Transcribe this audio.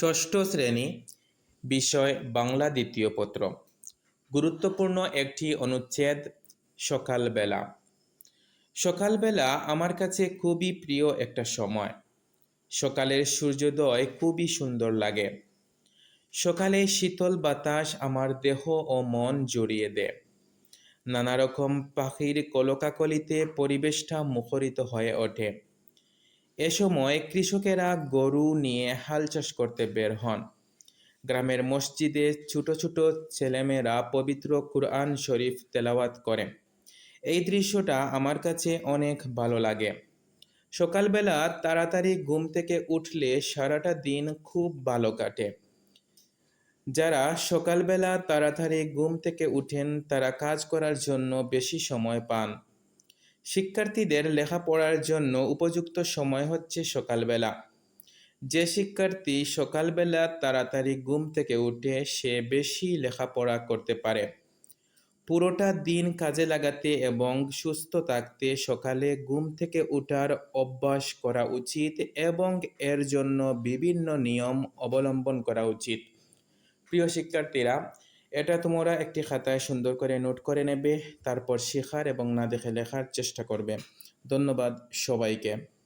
ষষ্ঠ শ্রেণি, বিষয় বাংলা দ্বিতীয় পত্র। গুরুত্বপূর্ণ একটি অনুচ্ছেদ, সকালবেলা। সকালবেলা আমার কাছে খুবই প্রিয় একটা সময়। সকালের সূর্যোদয় খুবই সুন্দর লাগে। সকালে শীতল বাতাস আমার দেহ ও মন জড়িয়ে দেয়। নানা রকম পাখির কলকাকলিতে পরিবেশটা মুখরিত হয়ে ওঠে। এ সময় কৃষকেরা গরু নিয়ে হাল চাষ করতে বের হন। গ্রামের মসজিদে ছোট ছোট ছেলেমেয়েরা পবিত্র কুরআন শরীফ তেলাওয়াত করে। এই দৃশ্যটা আমার কাছে অনেক ভালো লাগে। সকালবেলা তাড়াতাড়ি ঘুম থেকে উঠলে সারাটা দিন খুব ভালো কাটে। যারা সকালবেলা তাড়াতাড়ি ঘুম থেকে উঠেন তারা কাজ করার জন্য বেশি সময় পান। শিক্ষার্থীদের লেখাপড়ার জন্য উপযুক্ত সময় হচ্ছে সকালবেলা। যে শিক্ষার্থী সকালবেলা তাড়াতাড়ি ঘুম থেকে উঠে সে বেশি লেখাপড়া করতে পারে। পুরোটা দিন কাজে লাগাতে এবং সুস্থ থাকতে সকালে ঘুম থেকে ওঠার অভ্যাস করা উচিত এবং এর জন্য বিভিন্ন নিয়ম অবলম্বন করা উচিত। প্রিয় শিক্ষার্থীরা এটা তোমরা একটি খাতায় সুন্দর করে নোট করে নেবে, তারপর শেখার এবং না দেখে লেখার চেষ্টা করবে। ধন্যবাদ সবাইকে।